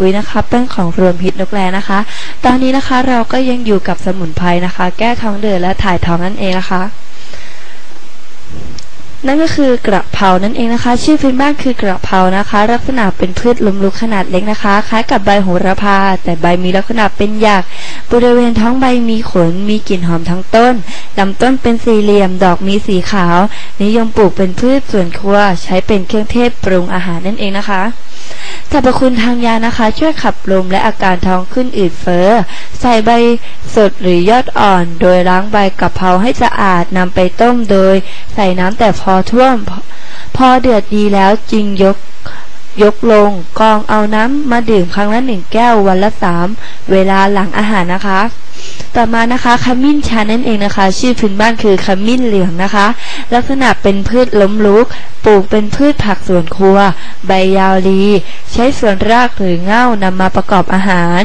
อุ้ยนะคะเป็นของรวมฮิตนกแรนะคะ ตอนนี้นะคะเราก็ยังอยู่กับสมุนไพรนะคะ แก้ท้องเดือดและถ่ายท้องนั่นเองนะคะ นั่นก็คือกระเพรานั่นเองนะคะ ชื่อพื้นบ้านคือกระเพรานะคะ ลักษณะเป็นพืชลมลุกขนาดเล็กนะคะ คล้ายกับใบโหระพา แต่ใบมีลักษณะเป็นหยากบริเวณท้องใบมีขนมีกลิ่นหอมทั้งต้นลำต้นเป็นสี่เหลี่ยมดอกมีสีขาว นิยมปลูกเป็นพืชสวนครัว ใช้เป็นเครื่องเทศปรุงอาหารนั่นเองนะคะ สรรพคุณทางยานะคะ ช่วยขับลมและอาการท้องขึ้นอืดเฟ้อ ใส่ใบสดหรือยอดอ่อน โดยล้างใบกะเพราให้สะอาดนำไปต้มโดย ใส่น้ำแต่พอท่วม พอพอเดือดดีแล้วจึงยกยกลงกองเอาน้ำมาดื่มครั้งละหนึ่งแก้ววันละสามเวลาหลังอาหารนะคะ ต่อมานะคะขมิ้นชันนั่นเองนะคะ ชื่อพื้นบ้านคือขมิ้นเหลืองนะคะ ลักษณะเป็นพืชล้มลุก ปลูกเป็นพืชผักสวนครัว ใบยาวรีใช้ส่วนรากหรือเง่านำมาประกอบอาหาร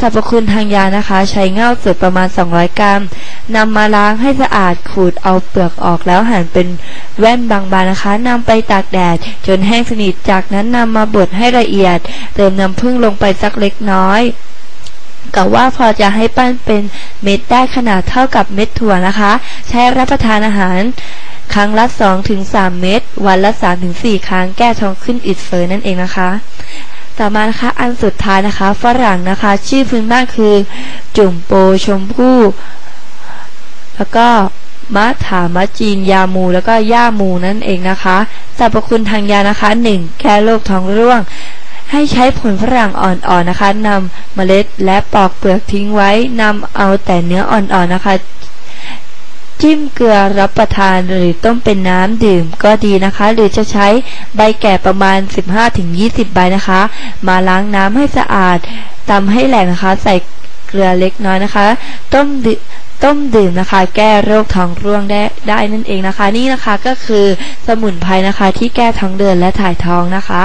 สรรพคุณทางยานะคะ ใช้เง่าสดประมาณ 200 กรัมนำมาล้างให้สะอาดขูดเอาเปลือกออกแล้วหั่นเป็นแว่นบางๆนะคะนำไปตากแดด จนแห้งสนิทจากนั้นนำมาบดให้ละเอียด เติมน้ำผึ้งลงไปสักเล็กน้อย กะว่าพอจะให้ปั้นเป็นเม็ดได้ขนาดเท่ากับเม็ดถั่วนะคะ ใช้รับประทานอาหาร ครั้งละ2-3 เม็ดวันละ 3-4 ครั้งแก้ท้องขึ้นอิดเฟยนั่นเองนะคะต่อมานะคะอันสุดท้ายนะคะฝรั่งนะคะ ชื่อพื้นบ้านคือ จุ่มโปชมพู่แล้วก็มะถามะจีนยามูแล้วก็ย่ามูนั่นเองนะคะสรรพคุณทางยานะคะ 1. แก้โรคท้องร่วง ให้ใช้ผลฝรั่งอ่อนๆนะคะนำเมล็ดและปอกเปลือกทิ้งไว้นำเอาแต่เนื้ออ่อนๆนะคะ จิ้มเกลือรับประทานหรือต้มเป็นน้ำดื่มก็ดีนะคะ หรือจะใช้ใบแก่ประมาณ 15-20 ใบนะคะ มาล้างน้ำให้สะอาดตำให้แหลกนะคะ ใส่เกลือเล็กน้อยนะคะ ต้มดื่มต้มดื่มนะคะ แก้โรคท้องร่วงได้ได้นั่นเองนะคะ นี่นะคะก็คือสมุนไพรนะคะที่แก้ท้องเดือนและถ่ายท้องนะคะ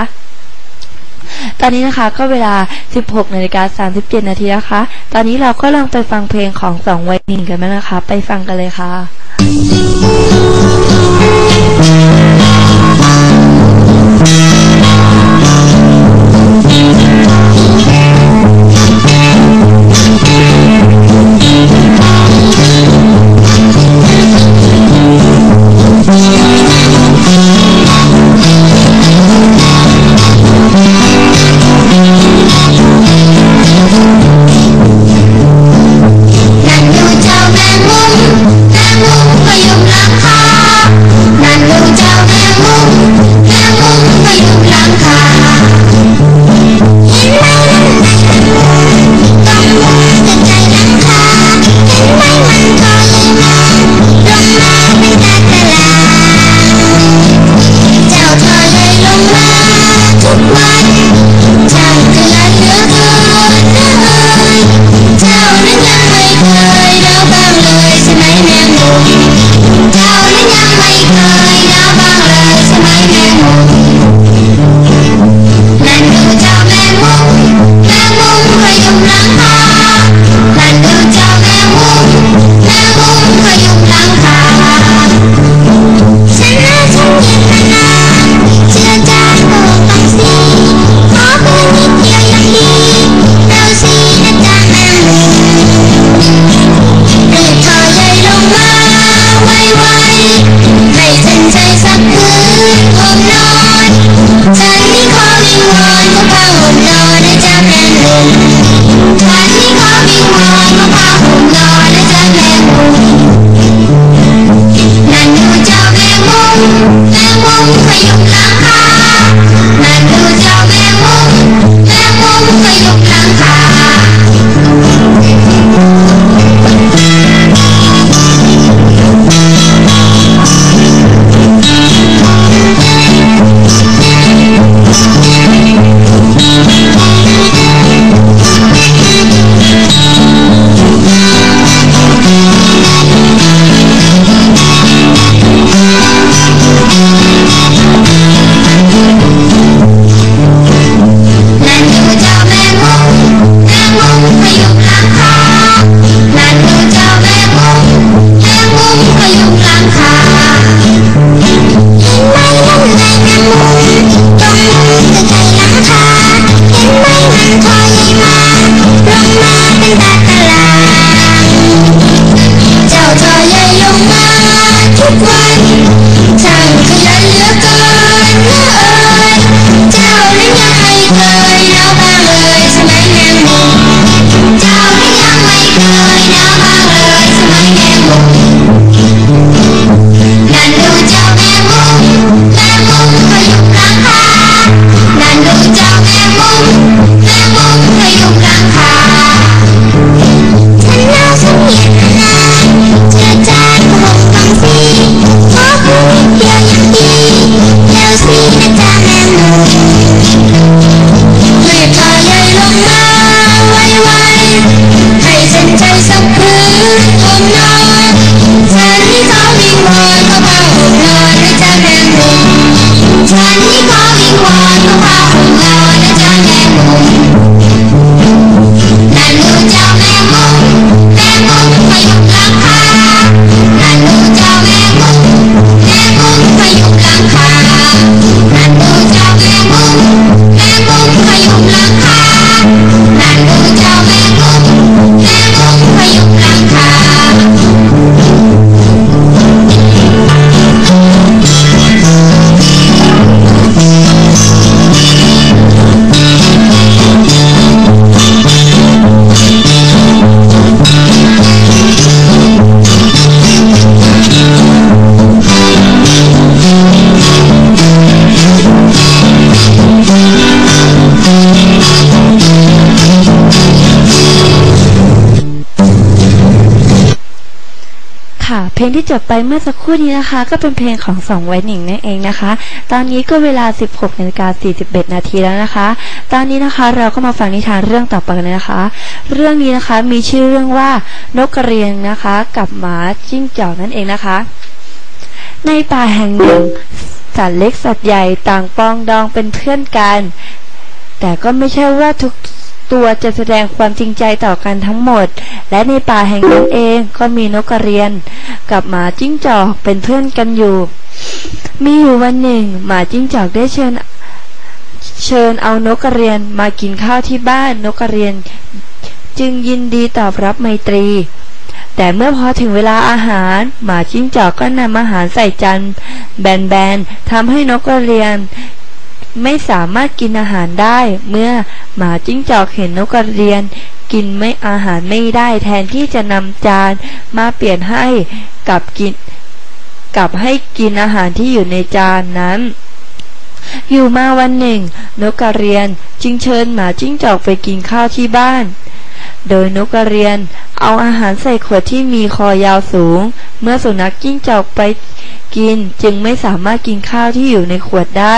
ตอนนี้นะคะก็เวลา 16นาฬิกา37นาทีนะคะ ตอนนี้เราก็ลองไปฟังเพลงของสองวัยหนึ่งกันไหมนะคะ ไปฟังกันเลยค่ะนั่น จบไปเมื่อสักครู่นี้นะคะ ก็เป็นเพลงของสองไวหนิงนั่นเองนะคะ ตอนนี้ก็เวลา 16นาฬิกา41นาทีแล้วนะคะ ตอนนี้นะคะเราก็มาฟังนิทานเรื่องต่อไปกันนะคะ เรื่องนี้นะคะมีชื่อเรื่องว่านกกระเรียนนะคะ กับหมาจิ้งจอกนั่นเองนะคะ ในป่าแห่งหนึ่ง สัตว์เล็กสัตว์ใหญ่ต่างปองดองเป็นเพื่อนกัน แต่ก็ไม่ใช่ว่าทุก ตัวจะแสดงความจริงใจต่อกันทั้งหมด และในป่าแห่งนั้นเองก็มีนกกระเรียน กับหมาจิ้งจอกเป็นเพื่อนกันอยู่ มีอยู่วันหนึ่ง หมาจิ้งจอกได้เชิญ เชิญเอานกกระเรียนมากินข้าวที่บ้านนกกระเรียน จึงยินดีตอบรับไมตรี แต่เมื่อพอถึงเวลาอาหาร หมาจิ้งจอกก็นำอาหารใส่จานแบนๆทำให้นกกระเรียน ไม่สามารถกินอาหารได้ เมื่อหมาจิ้งจอกเห็นนกกระเรียน กินไม่อาหารไม่ได้แทนที่จะนำจานมาเปลี่ยนให้กับกินกับให้กินอาหารที่อยู่ในจานนั้น อยู่มาวันหนึ่ง นกกระเรียนจึงเชิญหมาจิ้งจอกไปกินข้าวที่บ้าน โดยนกกระเรียนเอาอาหารใส่ขวดที่มีคอยาวสูง เมื่อสุนัขจิ้งจอกไป กินจึงไม่สามารถกินข้าวที่อยู่ในขวดได้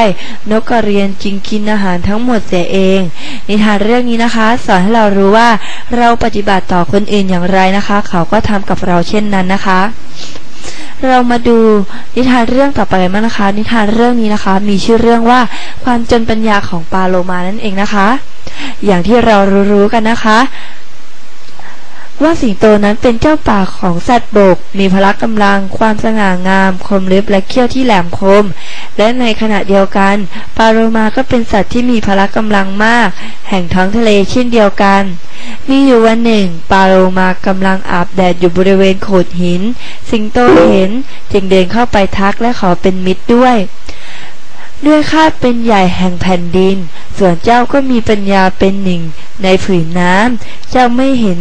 นกกระเรียนจึงกินอาหารทั้งหมดเสียเอง นิทานเรื่องนี้นะคะ สอนให้เรารู้ว่าเราปฏิบัติต่อคนอื่นอย่างไรนะคะ เขาก็ทำกับเราเช่นนั้นนะคะ เรามาดูนิทานเรื่องต่อไปกันบ้านะคะ นิทานเรื่องนี้นะคะ มีชื่อเรื่องว่าความจนปัญญาของปาโลมานั่นเองนะคะ อย่างที่เรารู้ๆกันนะคะ ว่าสิงโตนั้นเป็นเจ้าป่าของสัตว์บก มีพละกำลัง ความสง่างาม คมล็บและเขี้ยวที่แหลมคม และในขณะเดียวกัน ปาโลมาก็เป็นสัตว์ที่มีพละกำลังมาก แห่งท้องทะเลเช่นเดียวกัน มีอยู่วันหนึ่ง ปาโลมากำลังอาบแดดอยู่บริเวณโขดหิน สิงโตเห็นจึงเดินเข้าไปทักและขอเป็นมิตรด้วยด้วยข้าเป็นใหญ่แห่งแผ่นดิน ส่วนเจ้าก็มีปัญญาเป็นหนึ่ง ในผืนน้ำจะไม่เห็น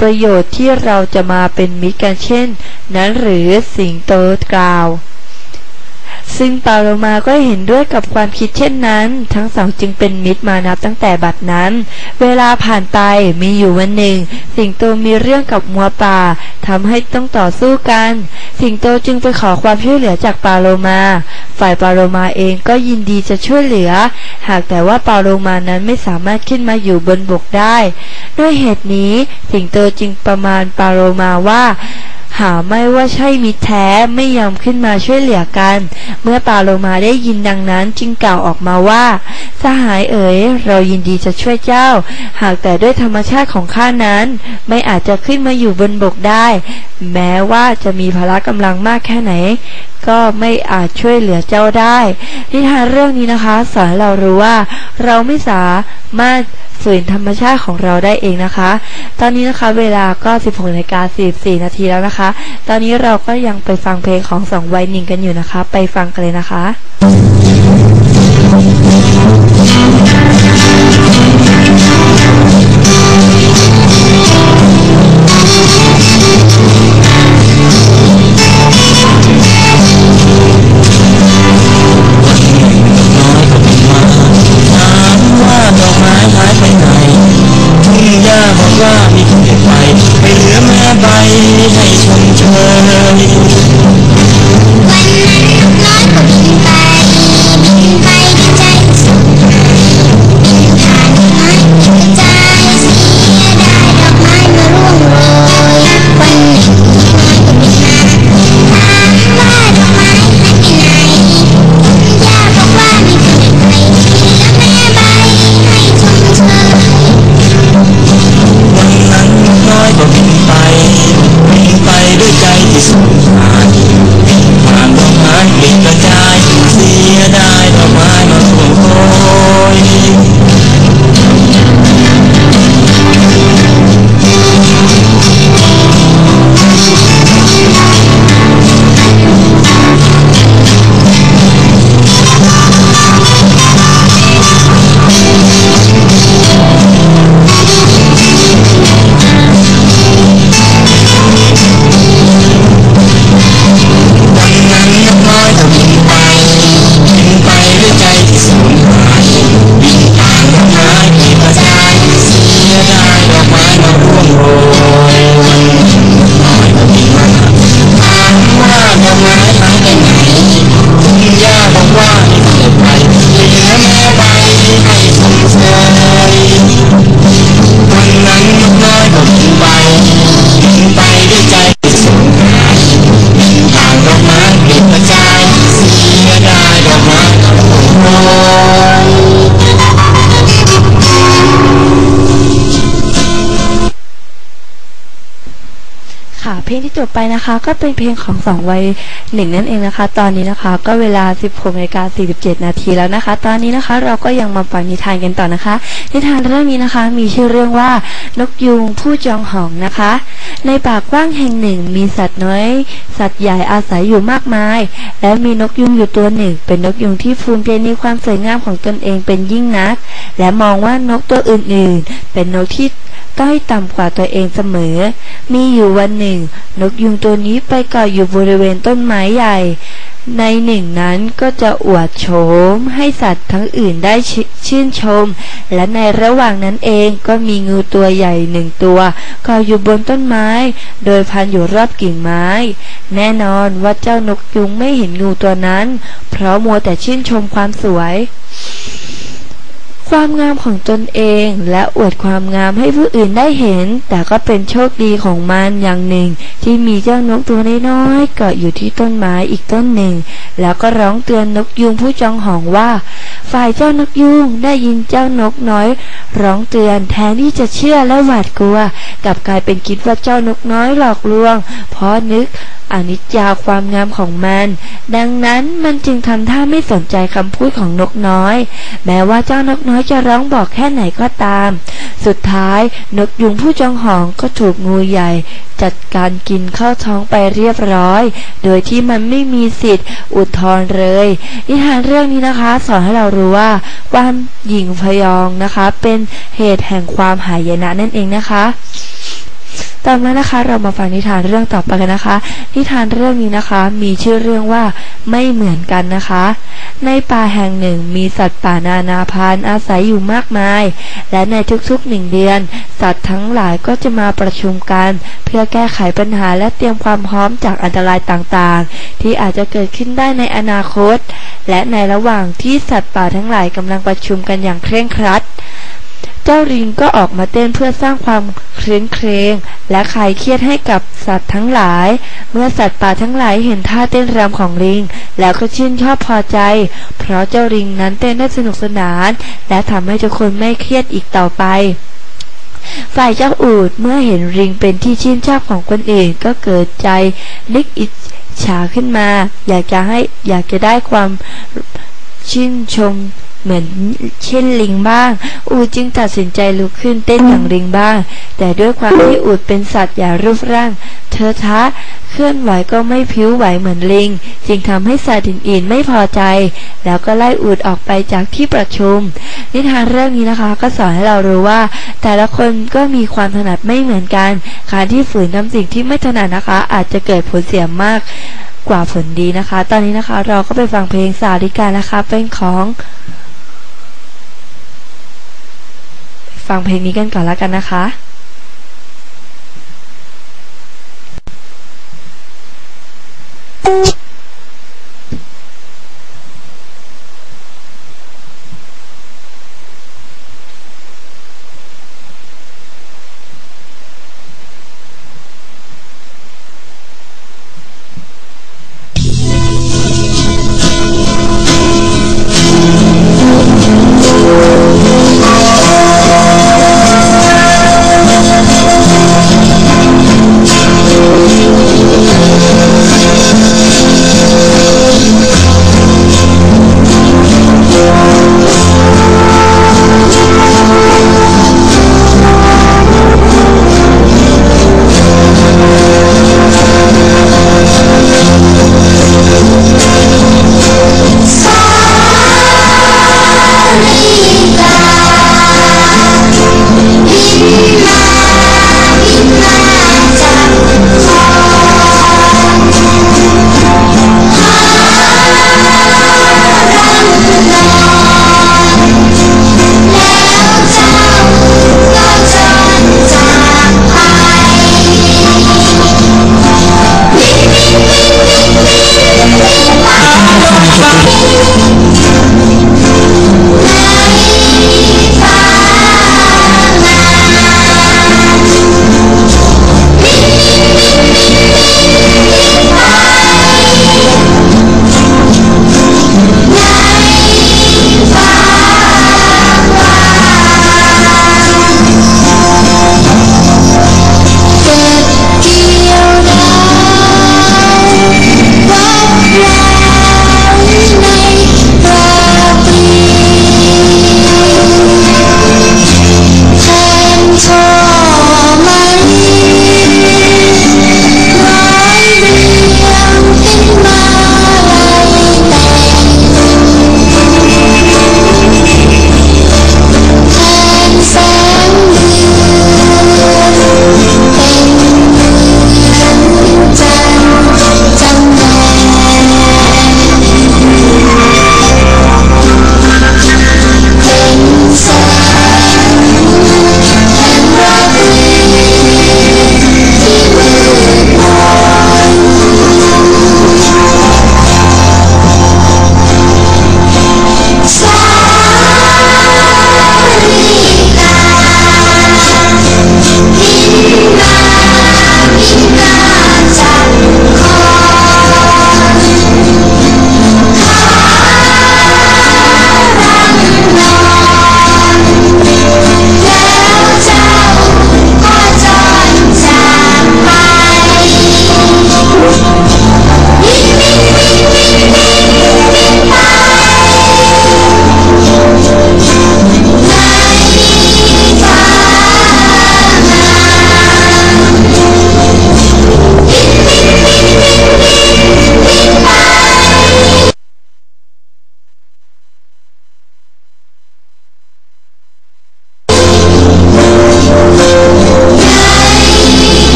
ประโยชน์ที่เราจะมาเป็นมิตรกันเช่น นั้นหรือสิงโตกล่าว ซึ่งปาโลมาก็เห็นด้วยกับความคิดเช่นนั้น ทั้งสองจึงเป็นมิตรมานับตั้งแต่บัดนั้น เวลาผ่านไปมีอยู่วันหนึ่ง สิงโตมีเรื่องกับมัวป่าทำให้ต้องต่อสู้กัน สิงโตจึงไปขอความช่วยเหลือจากปาโลมา ฝ่ายปาโลมาเองก็ยินดีจะช่วยเหลือ หากแต่ว่าปาโลมานั้นไม่สามารถขึ้นมาอยู่บนบกได้ ด้วยเหตุนี้สิงโตจึงประมาณปาโลมาว่า หาไม่ว่าใช่มิตรแท้ไม่ยอมขึ้นมาช่วยเหลือกัน เมื่อปาโลมาได้ยินดังนั้นจึงกล่าวออกมาว่า สหายเอ๋ย เรายินดีจะช่วยเจ้า หากแต่ด้วยธรรมชาติของข้านั้น ไม่อาจจะขึ้นมาอยู่บนบกได้ แม้ว่าจะมีพละกำลังมากแค่ไหน ก็ไม่อาจช่วยเหลือเจ้าได้นิทานเรื่องนี้นะคะ สอนให้เรารู้ว่า เราไม่สามารถ ฝืนธรรมชาติของเราได้เองนะคะ ตอนนี้นะคะเวลาก็ 16นาฬิกา44นาทีแล้วนะคะ ตอนนี้เราก็ยังไปฟังเพลงของสองวัยนิงกันอยู่นะคะ ไปฟังกันเลยนะคะ ลงที่จบไปนะคะ ก็เป็นเพลงของสองวัยหนึ่งนั่นเองนะคะ ตอนนี้นะคะ ก็เวลา 16นาฬิกา47 นาทีแล้วนะคะ ตอนนี้นะคะเราก็ยังมาฟังนิทานกันต่อนะคะ นิทานเรื่องนี้นะคะ มีชื่อเรื่องว่านกยูงผู้จองหองนะคะ ในป่ากว้างแห่งหนึ่ง มีสัตว์น้อย สัตว์ใหญ่อาศัยอยู่มากมาย และมีนกยุงอยู่ตัวหนึ่ง เป็นนกยุงที่ภูมิใจในความสวยงามของตนเองเป็นยิ่งนัก และมองว่านกตัวอื่นๆ เป็นนกที่ต้อยต่ำกว่าตัวเองเสมอ มีอยู่วันหนึ่งนกยุงตัวนี้ไปเกาะอยู่บริเวณต้นไม้ใหญ่ ในหนึ่งนั้นก็จะอวดโฉมให้สัตว์ทั้งอื่นได้ชชื่นชม และในระหว่างนั้นเองก็มีงูตัวใหญ่หนึ่งตัวเกาะอยู่บนต้นไม้ โดยพันอยู่รอบกิ่งไม้ แน่นอนว่าเจ้านกยุงไม่เห็นงูตัวนั้น เพราะมัวแต่ชื่นชมความสวย ความงามของตนเองและอวดความงามให้ผู้อื่นได้เห็น แต่ก็เป็นโชคดีของมันอย่างหนึ่ง ที่มีเจ้านกตัวน้อยๆเกาะอยู่ที่ต้นไม้อีกต้นหนึ่ง แล้วก็ร้องเตือนนกยุงผู้จองหองว่า ฝ่ายเจ้านกยุงได้ยินเจ้านกน้อย ร้องเตือนแทนที่จะเชื่อและหวาดกลัว กลับกลายเป็นคิดว่าเจ้านกน้อยหลอกลวง เพราะนึก อนิจจาความงามของมัน ดังนั้นมันจึงทำท่าไม่สนใจคำพูดของนกน้อย แม้ว่าเจ้านกน้อยจะร้องบอกแค่ไหนก็ตาม สุดท้ายนกยุงผู้จองหองก็ถูกงูใหญ่ จัดการกินเข้าท้องไปเรียบร้อย โดยที่มันไม่มีสิทธิ์อุดทธรเลยนิทานเรื่องนี้นะคะ สอนให้เรารู้ว่าความหยิ่งพยองนะคะ เป็นเหตุแห่งความหายนะนั่นเองนะคะ ต่อมานะคะเรามาฟังนิทานเรื่องต่อไปกันนะคะ นิทานเรื่องนี้นะคะ มีชื่อเรื่องว่าไม่เหมือนกันนะคะ ในป่าแห่งหนึ่งมีสัตว์ป่านานาพันธุ์อาศัยอยู่มากมาย และในทุกๆหนึ่งเดือน สัตว์ทั้งหลายก็จะมาประชุมกัน เพื่อแก้ไขปัญหาและเตรียมความพร้อมจากอันตรายต่างๆ ที่อาจจะเกิดขึ้นได้ในอนาคต และในระหว่างที่สัตว์ป่าทั้งหลายกำลังประชุมกันอย่างเคร่งครัด เจ้าลิงก็ออกมาเต้นเพื่อสร้างความเคร้นเครงและคลายเครียดให้กับสัตว์ทั้งหลาย เมื่อสัตว์ป่าทั้งหลายเห็นท่าเต้นรำของลิง แล้วก็ชื่นชอบพอใจ เพราะเจ้าลิงนั้นเต้นได้สนุกสนาน และทำให้ทุกคนไม่เครียดอีกต่อไปฝ่ายเจ้าอูดเมื่อเห็นริงเป็นที่ชื่นชอบของคนอื่นก็เกิดใจนึกอิจฉาขึ้นมา อยากจะให้อยากจะได้ความชื่นชม เหมือนเช่นลิงบ้าง อูดจึงตัดสินใจลุกขึ้นเต้นอย่างลิงบ้าง แต่ด้วยความที่อูดเป็นสัตว์อย่ารูปร่าง เธอท้าเคลื่อนไหวก็ไม่พิ้วไหวเหมือนลิง จึงทำให้สัตว์อื่นๆไม่พอใจ แล้วก็ไล่อูดออกไปจากที่ประชุม นิทานเรื่องนี้นะคะก็สอนให้เรารู้ว่า แต่ละคนก็มีความถนัดไม่เหมือนกัน การที่ฝืนทำสิ่งที่ไม่ถนัดนะคะ อาจจะเกิดผลเสียมากกว่าผลดีนะคะ ตอนนี้นะคะเราก็ไปฟังเพลงสาริกานะคะ เป็นของไป ฟังเพลงนี้กันก่อนแล้วกันนะคะ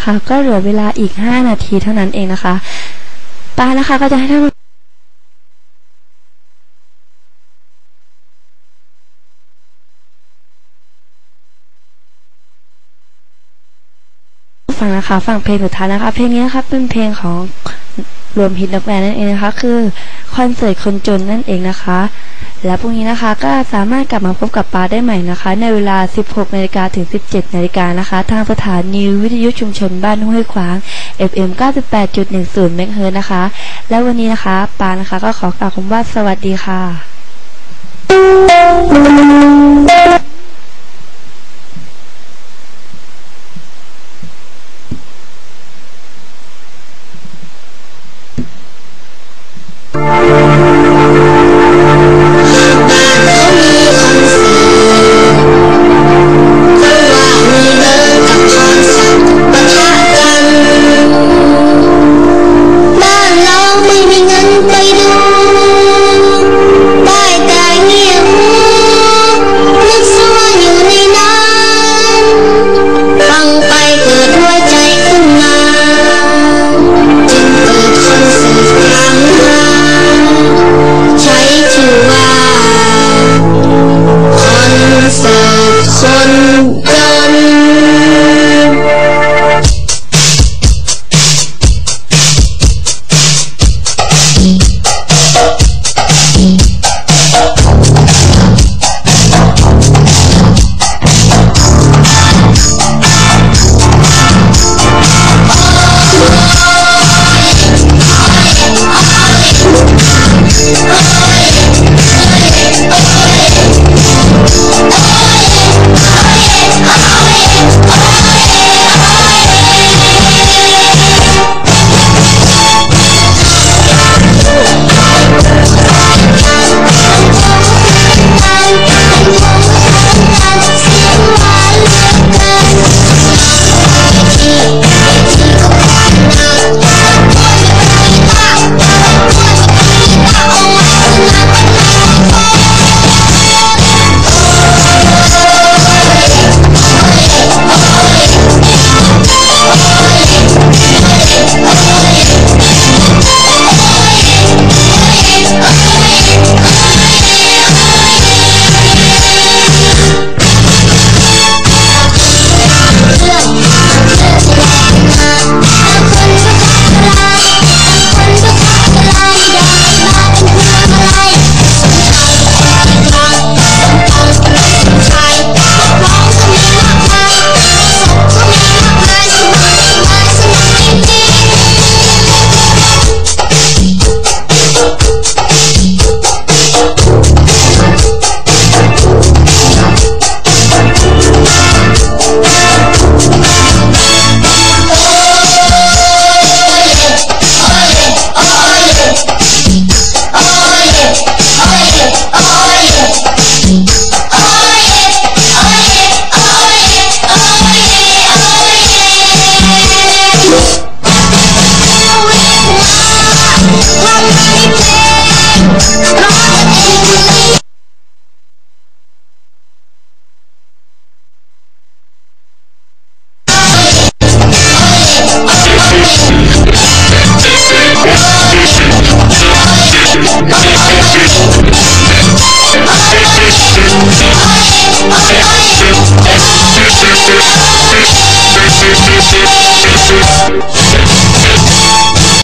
นะคะ ก็เหลือเวลาอีก 5 นาทีเท่านั้นเองนะคะปานะคะก็จะให้ท่านฟังนะคะฟังเพลงสุดท้ายนะคะ เพลงนี้นะคะเป็นเพลงของรวมฮิตนักแบนนั่นเองนะคะ คือคอนเสิร์ตคนจนนั่นเองนะคะ และพรุ่งนี้นะคะก็สามารถกลับมาพบกับปาได้ใหม่นะคะ ในเวลา 16นาฬิกาถึง 17นาฬิกานะคะ ทางสถานีวิทยุชุมชนบ้านห้วยขวาง FM 98.10เมกะเฮิรตซ์นะคะ และวันนี้นะคะ ปานะคะก็ขอกล่าวคำว่าสวัสดีค่ะ